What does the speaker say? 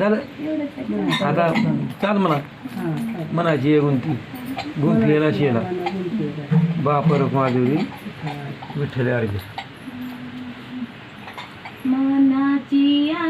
झालं? आता चाल म्हणा. म्हणायची आहे गुंती. गुंतलेला शेला. बापर माधुरी विठ्ठल अर्घ्य मनाची या